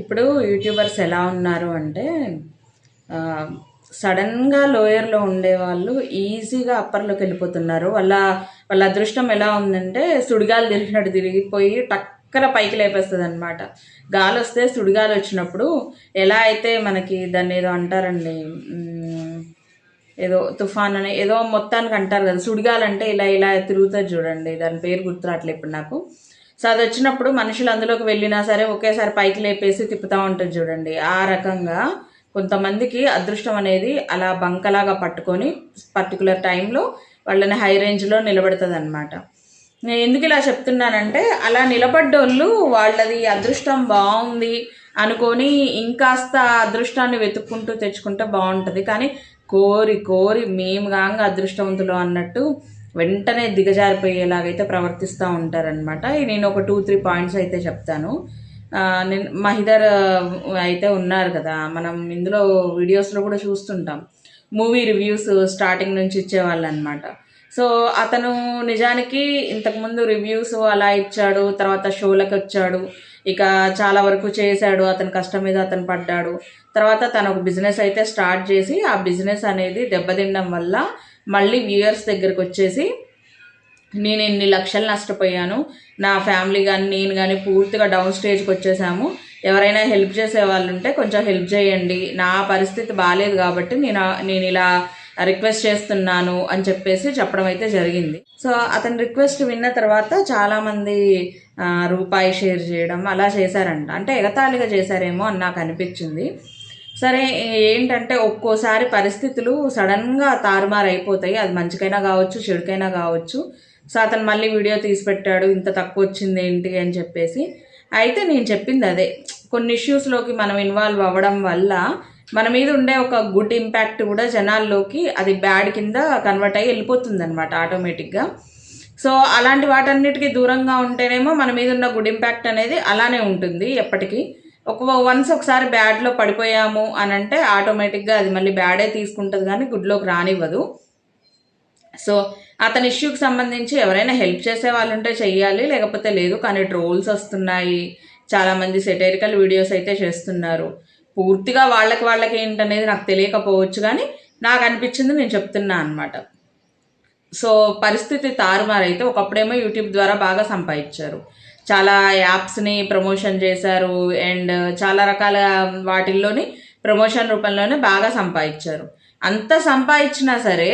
ఇప్పుడు యూట్యూబర్స్ ఎలా ఉన్నారు అంటే సడన్గా లోయర్లో ఉండేవాళ్ళు ఈజీగా అప్పర్లోకి వెళ్ళిపోతున్నారు. వాళ్ళ వాళ్ళ అదృష్టం ఎలా ఉందంటే సుడిగాలు తిరిగినట్టు తిరిగిపోయి టక్కన పైకి లేపేస్తుంది అనమాట గాలి వస్తే సుడిగాలు వచ్చినప్పుడు ఎలా అయితే మనకి దాన్ని ఏదో అంటారండి ఏదో తుఫాన్ అని ఏదో మొత్తానికి అంటారు కదా సుడిగాలి అంటే ఇలా ఇలా తిరుగుతుంది చూడండి దాని పేరు గుర్తురాట్లేదు ఇప్పుడు నాకు. సో అది వచ్చినప్పుడు మనుషులు అందులోకి వెళ్ళినా సరే ఒకేసారి పైకి లేపేసి తిప్పుతూ ఉంటుంది చూడండి. ఆ రకంగా కొంతమందికి అదృష్టం అనేది అలా బంకలాగా పట్టుకొని పర్టికులర్ టైంలో వాళ్ళని హై రేంజ్లో నిలబెడుతుంది అనమాట నేను ఎందుకు ఇలా చెప్తున్నానంటే అలా నిలబడ్డోళ్ళు వాళ్ళది అదృష్టం బాగుంది అనుకొని ఇంకాస్త అదృష్టాన్ని వెతుక్కుంటూ తెచ్చుకుంటే బాగుంటుంది. కానీ కోరి కోరి మేము కాంగ అదృష్టవంతులు అన్నట్టు వెంటనే దిగజారిపోయేలాగైతే ప్రవర్తిస్తూ ఉంటారనమాట నేను ఒక టూ త్రీ పాయింట్స్ అయితే చెప్తాను. నేను మహిదర్ అయితే ఉన్నారు కదా మనం ఇందులో వీడియోస్లో కూడా చూస్తుంటాం. మూవీ రివ్యూస్ స్టార్టింగ్ నుంచి ఇచ్చేవాళ్ళు అనమాట సో అతను నిజానికి ఇంతకుముందు రివ్యూస్ అలా ఇచ్చాడు తర్వాత షోలకు వచ్చాడు. ఇక చాలా వరకు చేశాడు అతని కష్టం మీద అతను పడ్డాడు. తర్వాత తను ఒక బిజినెస్ అయితే స్టార్ట్ చేసి ఆ బిజినెస్ అనేది దెబ్బతినడం వల్ల మళ్ళీ వ్యూయర్స్ దగ్గరకు వచ్చేసి నేను ఎన్ని లక్షలు నష్టపోయాను నా ఫ్యామిలీ కానీ నేను కానీ పూర్తిగా డౌన్ స్టేజ్కి వచ్చేసాము. ఎవరైనా హెల్ప్ చేసే వాళ్ళు ఉంటే కొంచెం హెల్ప్ చేయండి. నా పరిస్థితి బాగాలేదు కాబట్టి నేను నేను ఇలా రిక్వెస్ట్ చేస్తున్నాను అని చెప్పేసి చెప్పడం అయితే జరిగింది. సో అతని రిక్వెస్ట్ విన్న తర్వాత చాలామంది రూపాయి షేర్ చేయడం అలా చేశారంట. అంటే ఎగతాళిగా చేశారేమో అని నాకు అనిపించింది. సరే ఏంటంటే ఒక్కోసారి పరిస్థితులు సడన్గా తారుమారు అయిపోతాయి అది మంచికైనా కావచ్చు చెడుకైనా కావచ్చు. సో అతను మళ్ళీ వీడియో తీసి పెట్టాడు ఇంత తక్కువ వచ్చింది ఏంటి అని చెప్పేసి. అయితే నేను చెప్పింది అదే. కొన్ని ఇష్యూస్లోకి మనం ఇన్వాల్వ్ అవ్వడం వల్ల మన మీద ఉండే ఒక గుడ్ ఇంపాక్ట్ కూడా జనాల్లోకి అది బ్యాడ్ కింద కన్వర్ట్ అయ్యి వెళ్ళిపోతుంది అనమాట ఆటోమేటిక్గా. సో అలాంటి వాటన్నిటికీ దూరంగా ఉంటేనేమో మన మీద ఉన్న గుడ్ ఇంపాక్ట్ అనేది అలానే ఉంటుంది ఎప్పటికీ. ఒక వన్స్ ఒకసారి బ్యాడ్లో పడిపోయాము అని అంటే ఆటోమేటిక్గా అది మళ్ళీ బ్యాడే తీసుకుంటుంది కానీ గుడ్లోకి రానివ్వదు. సో అతని ఇష్యూకి సంబంధించి ఎవరైనా హెల్ప్ చేసే వాళ్ళు ఉంటే చెయ్యాలి లేకపోతే లేదు కానీ ట్రోల్స్ వస్తున్నాయి. చాలామంది సెటైరికల్ వీడియోస్ అయితే చేస్తున్నారు. పూర్తిగా వాళ్ళకి వాళ్ళకి ఏంటనేది నాకు తెలియకపోవచ్చు కానీ నాకు అనిపించింది నేను చెప్తున్నా అనమాట సో పరిస్థితి తారుమారైతే ఒకప్పుడేమో యూట్యూబ్ ద్వారా బాగా సంపాదించారు. చాలా యాప్స్ని ప్రమోషన్ చేశారు అండ్ చాలా రకాల వాటిల్లోని ప్రమోషన్ రూపంలోనే బాగా సంపాదించారు. అంత సంపాదించినా సరే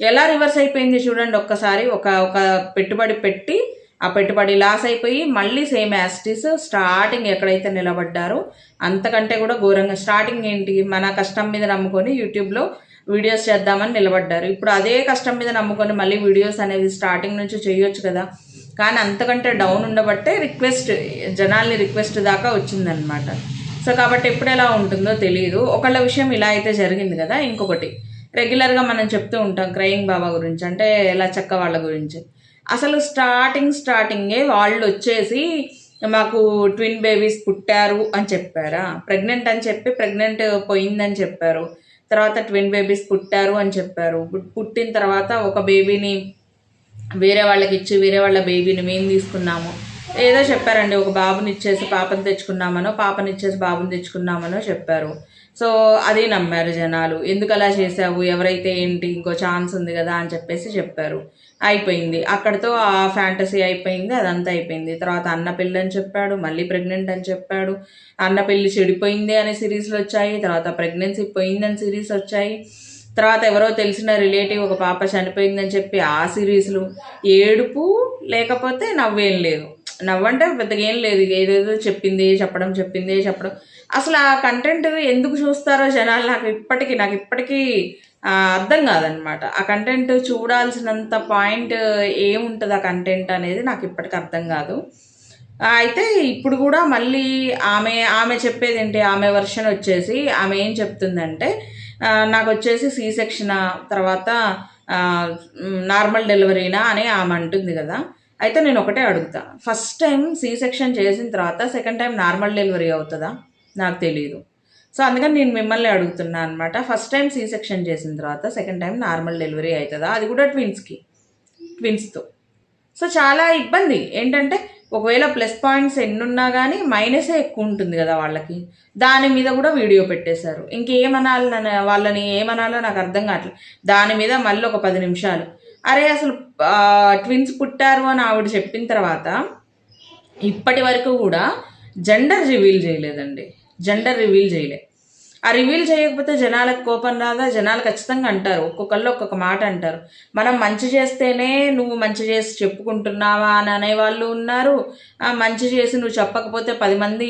ఎలా రివర్స్ అయిపోయింది చూడండి ఒక్కసారి. ఒక ఒక పెట్టుబడి పెట్టి ఆ పెట్టుబడి లాస్ అయిపోయి మళ్ళీ సేమ్ యాస్టిస్ స్టార్టింగ్ ఎక్కడైతే నిలబడ్డారో అంతకంటే కూడా ఘోరంగా స్టార్టింగ్ ఏంటి? మన కష్టం మీద నమ్ముకొని యూట్యూబ్లో వీడియోస్ చేద్దామని నిలబడ్డారు. ఇప్పుడు అదే కష్టం మీద నమ్ముకొని మళ్ళీ వీడియోస్ అనేది స్టార్టింగ్ నుంచి చేయొచ్చు కదా. కానీ అంతకంటే డౌన్ ఉండబట్టే రిక్వెస్ట్ జనాల్ని రిక్వెస్ట్ దాకా వచ్చిందనమాట సో కాబట్టి ఎప్పుడు ఎలా ఉంటుందో తెలియదు ఒకళ్ళ విషయం ఇలా అయితే జరిగింది కదా ఇంకొకటి. రెగ్యులర్గా మనం చెప్తూ ఉంటాం క్రయింగ్ బాబా గురించి అంటే లచ్చక్క వాళ్ళ గురించి. అసలు స్టార్టింగ్ స్టార్టింగే వాళ్ళు వచ్చేసి మాకు ట్విన్ బేబీస్ పుట్టారు అని చెప్పారా? ప్రెగ్నెంట్ అని చెప్పి ప్రెగ్నెంట్ పోయిందని చెప్పారు. తర్వాత ట్విన్ బేబీస్ పుట్టారు అని చెప్పారు. పుట్టిన తర్వాత ఒక బేబీని వేరే వాళ్ళకి ఇచ్చి వేరే వాళ్ళ బేబీని మేము తీసుకున్నాము. ఏదో చెప్పారండి ఒక బాబుని ఇచ్చేసి పాపని తెచ్చుకున్నామనో పాపని ఇచ్చేసి బాబుని తెచ్చుకున్నామనో చెప్పారు. సో అది నమ్మారు జనాలు. ఎందుకు అలా చేసావు ఎవరైతే ఏంటి? ఇంకో ఛాన్స్ ఉంది కదా అని చెప్పేసి చెప్పారు. అయిపోయింది. అక్కడితో ఆ ఫ్యాంటసీ అయిపోయింది అదంతా అయిపోయింది. తర్వాత అన్న పెళ్ళి అని చెప్పాడు మళ్ళీ ప్రెగ్నెంట్ అని చెప్పాడు. అన్న పెళ్ళి చెడిపోయింది అనే సిరీస్లు వచ్చాయి తర్వాత ప్రెగ్నెన్సీ పోయిందని సిరీస్ వచ్చాయి. తర్వాత ఎవరో తెలిసిన రిలేటివ్ ఒక పాప చనిపోయిందని చెప్పి ఆ సిరీస్లు ఏడుపు లేకపోతే నవ్వేం లేదు. నవ్వంటే పెద్దగా ఏం లేదు. ఏదేదో చెప్పింది చెప్పడం చెప్పింది చెప్పడం. అసలు ఆ కంటెంట్ ఎందుకు చూస్తారో జనాలు నాకు ఇప్పటికీ నాకు ఇప్పటికీ అర్థం కాదనమాట. ఆ కంటెంట్ చూడాల్సినంత పాయింట్ ఏముంటుంది ఆ కంటెంట్ అనేది నాకు ఇప్పటికీ అర్థం కాదు. అయితే ఇప్పుడు కూడా మళ్ళీ ఆమె ఆమె చెప్పేది ఏంటి ఆమె వర్షన్ వచ్చేసి ఆమె ఏం చెప్తుందంటే నాకు వచ్చేసి సీ సెక్షన్ తర్వాత నార్మల్ డెలివరీనా అని ఆమె అంటుంది కదా. అయితే నేను ఒకటే అడుగుతా. ఫస్ట్ టైం సి సెక్షన్ చేసిన తర్వాత సెకండ్ టైం నార్మల్ డెలివరీ అవుతుందా? నాకు తెలియదు సో అందుకని నేను మిమ్మల్ని అడుగుతున్నా అనమాట ఫస్ట్ టైం సి సెక్షన్ చేసిన తర్వాత సెకండ్ టైం నార్మల్ డెలివరీ అవుతుందా? అది కూడా ట్విన్స్కి ట్విన్స్తో. సో చాలా ఇబ్బంది. ఏంటంటే ఒకవేళ ప్లస్ పాయింట్స్ ఎన్నున్నా కానీ మైనసే ఎక్కువ ఉంటుంది కదా వాళ్ళకి. దాని మీద కూడా వీడియో పెట్టేశారు. ఇంకేమనాలి వాళ్ళని ఏమనాలో నాకు అర్థం కావట్లేదు దాని మీద మళ్ళీ ఒక పది నిమిషాలు. అరే అసలు ట్విన్స్ పుట్టారు అని ఆవిడ చెప్పిన తర్వాత ఇప్పటి వరకు కూడా జెండర్ రివీల్ చేయలేదండి. జెండర్ రివీల్ చేయలేదు ఆ రివీల్ చేయకపోతే జనాలకు కోపం రాదా? జనాలు ఖచ్చితంగా అంటారు. ఒక్కొక్కళ్ళు ఒక్కొక్క మాట అంటారు. మనం మంచి చేస్తేనే నువ్వు మంచి చేసి చెప్పుకుంటున్నావా అని అనేవాళ్ళు ఉన్నారు. మంచి చేసి నువ్వు చెప్పకపోతే పది మంది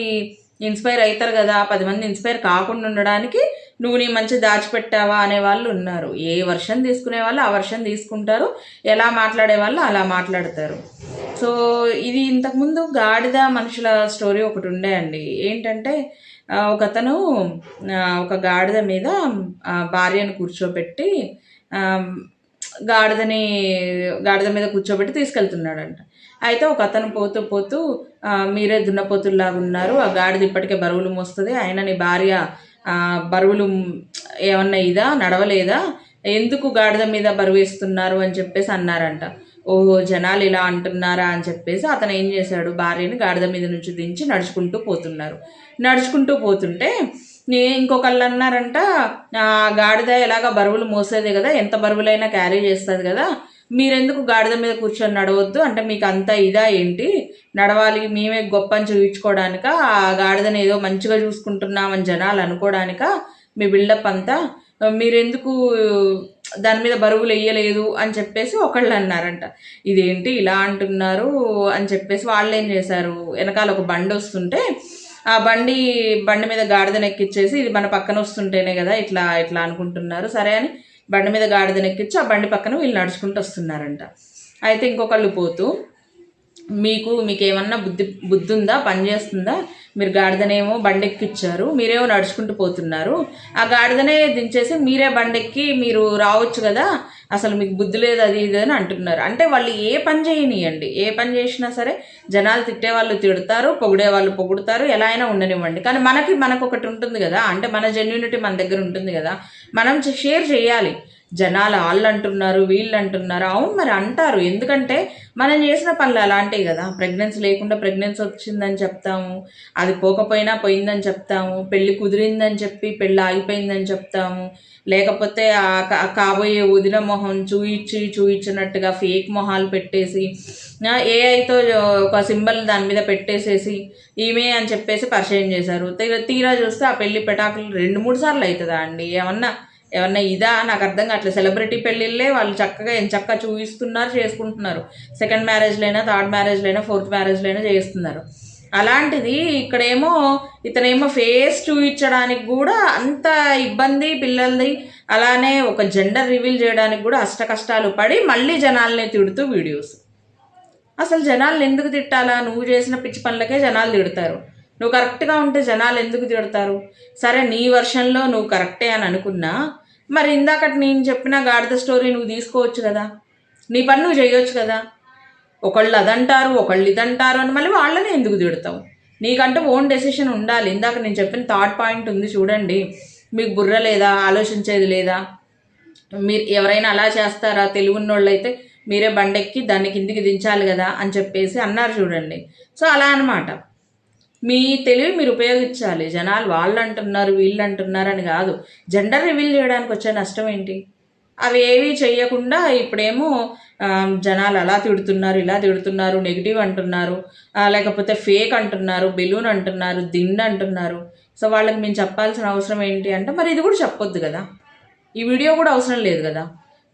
ఇన్స్పైర్ అవుతారు కదా? పది మంది ఇన్స్పైర్ కాకుండా ఉండడానికి నువ్వు నీ మంచి దాచిపెట్టావా అనే వాళ్ళు ఉన్నారు. ఏ వర్షన్ తీసుకునే వాళ్ళు ఆ వర్షన్ తీసుకుంటారు. ఎలా మాట్లాడే వాళ్ళు అలా మాట్లాడతారు. సో ఇది ఇంతకుముందు గాడిద మనుషుల స్టోరీ ఒకటి ఉండే అండి. ఏంటంటే ఒక ఒకతను ఒక గాడిద మీద భార్యను కూర్చోబెట్టి గాడిదని గాడిద మీద కూర్చోబెట్టి తీసుకెళ్తున్నాడంట. అయితే ఒక అతను పోతూ పోతూ మీరే దున్నపోతుల్లాగా ఉన్నారు. ఆ గాడిద ఇప్పటికే బరువులు మోస్తుంది. ఆయన నీ భార్య బరువులు ఏమన్నా ఇదా? నడవలేదా? ఎందుకు గాడిద మీద బరువు వేస్తున్నారు అని చెప్పేసి అన్నారంట. ఓహో జనాలు ఇలా అంటున్నారా అని చెప్పేసి అతను ఏం చేశాడు? భార్యని గాడిద మీద నుంచి దించి నడుచుకుంటూ పోతున్నారు. నడుచుకుంటూ పోతుంటే ఇంకొకళ్ళు అన్నారంట గాడిద ఎలాగ బరువులు మోసేదే కదా ఎంత బరువులైనా క్యారీ చేస్తుంది కదా మీరెందుకు గాడిద మీద కూర్చొని నడవద్దు? అంటే మీకు అంత ఇదా ఏంటి? నడవాలి మేమే గొప్ప అని చూపించుకోవడానిక ఆ గాడిదని ఏదో మంచిగా చూసుకుంటున్నామని జనాలు అనుకోవడానిక మీ బిల్డప్ అంతా? మీరెందుకు దాని మీద బరువులు వేయలేదు అని చెప్పేసి ఒకళ్ళు అన్నారంట. ఇదేంటి ఇలా అంటున్నారు అని చెప్పేసి వాళ్ళు ఏం చేశారు? వెనకాల ఒక బండి వస్తుంటే ఆ బండి బండి మీద గాడిదను ఎక్కిచ్చేసి ఇది మన పక్కన వస్తుంటేనే కదా ఇట్లా ఇట్లా అనుకుంటున్నారు. సరే అని బండి మీద గాడిదనెక్కించి ఆ బండి పక్కన వీళ్ళు నడుచుకుంటూ వస్తున్నారంట. అయితే ఇంకొకళ్ళు పోతూ మీకు మీకు ఏమన్నా బుద్ధి బుద్ధి ఉందా పని చేస్తుందా? మీరు గాడిదనేమో బండెక్కిచ్చారు మీరేమో నడుచుకుంటూ పోతున్నారు. ఆ గాడిదనే దించేసి మీరే బండెక్కి మీరు రావచ్చు కదా అసలు మీకు బుద్ధి లేదు అది ఇది అని అంటున్నారు. అంటే వాళ్ళు ఏ పని చేయనియండి. ఏ పని చేసినా సరే జనాలు తిట్టే వాళ్ళు తిడతారు పొగిడే వాళ్ళు పొగుడుతారు ఎలా అయినా ఉండనివ్వండి. కానీ మనకి మనకు ఒకటి ఉంటుంది కదా. అంటే మన జెన్యూనిటీ మన దగ్గర ఉంటుంది కదా. మనం షేర్ చేయాలి. జనాలు వాళ్ళు అంటున్నారు వీళ్ళు అంటున్నారు అవును మరి అంటారు. ఎందుకంటే మనం చేసిన పనులు అలాంటివి కదా. ప్రెగ్నెన్సీ లేకుండా ప్రెగ్నెన్సీ వచ్చిందని చెప్తాము. అది పోకపోయినా పోయిందని చెప్తాము. పెళ్ళి కుదిరిందని చెప్పి పెళ్ళి ఆగిపోయిందని చెప్తాము. లేకపోతే ఆ కాబోయే వదిన మొహం చూయించి చూయించినట్టుగా ఫేక్ మొహాలు పెట్టేసి ఏఐతో ఒక సింబల్ దాని మీద పెట్టేసేసి ఈమె అని చెప్పేసి పరిచయం చేశారు. తీరా తీరా చూస్తే ఆ పెళ్ళి పెటాకులు రెండు మూడు సార్లు అవుతుందా అండి? ఏమన్నా ఏమన్నా ఇదా? నాకు అర్థం కావట్లేదు. సెలబ్రిటీ పెళ్ళిళ్ళే వాళ్ళు చక్కగా ఎంత చక్కగా చూపిస్తున్నారు చేసుకుంటున్నారు. సెకండ్ మ్యారేజ్లైనా థర్డ్ మ్యారేజ్లైనా ఫోర్త్ మ్యారేజ్లైనా చేస్తున్నారు అలాంటిది ఇక్కడేమో ఇతనేమో ఫేస్ చూపించడానికి కూడా అంత ఇబ్బంది పిల్లలది. అలానే ఒక జెండర్ రివీల్ చేయడానికి కూడా అష్ట కష్టాలు పడి మళ్ళీ జనాల్ని తిడుతూ వీడియోస్. అసలు జనాలు ఎందుకు తిట్టాలా? నువ్వు చేసిన పిచ్చి పనులకే జనాలు తిడతారు. నువ్వు కరెక్ట్గా ఉంటే జనాలు ఎందుకు తిడతారు? సరే నీ వర్షన్లో నువ్వు కరెక్టే అని అనుకున్నా మరి ఇందాకటి నేను చెప్పిన గాడిద స్టోరీ నువ్వు తీసుకోవచ్చు కదా? నీ పని నువ్వు చేయొచ్చు కదా? ఒకళ్ళు అదంటారు ఒకళ్ళు ఇదంటారు అని మళ్ళీ వాళ్ళని ఎందుకు తిడతావు? నీకంటే ఓన్ డెసిషన్ ఉండాలి. ఇందాక నేను చెప్పిన థాట్ పాయింట్ ఉంది చూడండి. మీకు బుర్ర లేదా? ఆలోచించేది లేదా? మీరు ఎవరైనా అలా చేస్తారా? తెలుగున్నోళ్ళు అయితే మీరే బండెక్కి దాన్ని కిందికి దించాలి కదా అని చెప్పేసి అన్నారు చూడండి. సో అలా అన్నమాట. మీ తెలివి మీరు ఉపయోగించాలి. జనాలు వాళ్ళు అంటున్నారు వీళ్ళు అంటున్నారు అని కాదు. జెండర్ రివీల్ చేయడానికి వచ్చే నష్టం ఏంటి? అవి ఏవి చేయకుండా ఇప్పుడేమో జనాలు అలా తిడుతున్నారు ఇలా తిడుతున్నారు నెగిటివ్ అంటున్నారు లేకపోతే ఫేక్ అంటున్నారు బెలూన్ అంటున్నారు దిండ్ అంటున్నారు. సో వాళ్ళకి మేము చెప్పాల్సిన అవసరం ఏంటి అంటే మరి ఇది కూడా చెప్పొద్దు కదా. ఈ వీడియో కూడా అవసరం లేదు కదా.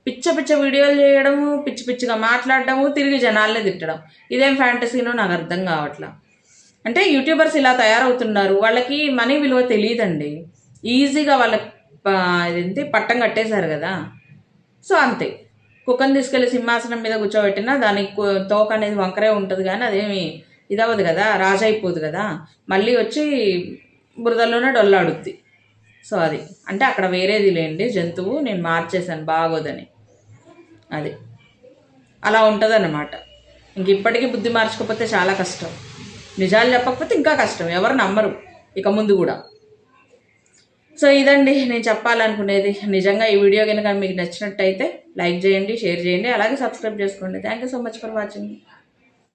పిచ్చ పిచ్చ వీడియోలు చేయడము పిచ్చి పిచ్చిగా మాట్లాడడము తిరిగి జనాలనే తిట్టడం. ఇదేం ఫ్యాంటసీనో నాకు అర్థం కావట్లా. అంటే యూట్యూబర్స్ ఇలా తయారవుతున్నారు. వాళ్ళకి మనీ విలువ తెలియదండి. ఈజీగా వాళ్ళ ఇదేంటి పట్టం కట్టేశారు కదా. సో అంతే. కుక్కని తీసుకెళ్ళి సింహాసనం మీద కూర్చోబెట్టినా దానికి తోక అనేది వంకరే ఉంటుంది కానీ అదేమి ఇదవ్వదు కదా రాజు అయిపోదు కదా. మళ్ళీ వచ్చి బురదలోనే డొల్లాడుద్ది. సో అది. అంటే అక్కడ వేరేది లేండి. జంతువు నేను మార్చేశాను బాగోదని. అది. అలా ఉంటుంది అన్నమాట ఇంక ఇప్పటికీ బుద్ధి మార్చుకోకపోతే చాలా కష్టం. నిజాలు చెప్పకపోతే ఇంకా కష్టం. ఎవరు నమ్మరు. ఇక ముందు కూడా. సో ఇదండి. నేను చెప్పాలనుకునేది. నిజంగా ఈ వీడియో కనుక మీకు నచ్చినట్టయితే లైక్ చేయండి షేర్ చేయండి. అలాగే సబ్స్క్రైబ్ చేసుకోండి. Thank you so much for watching.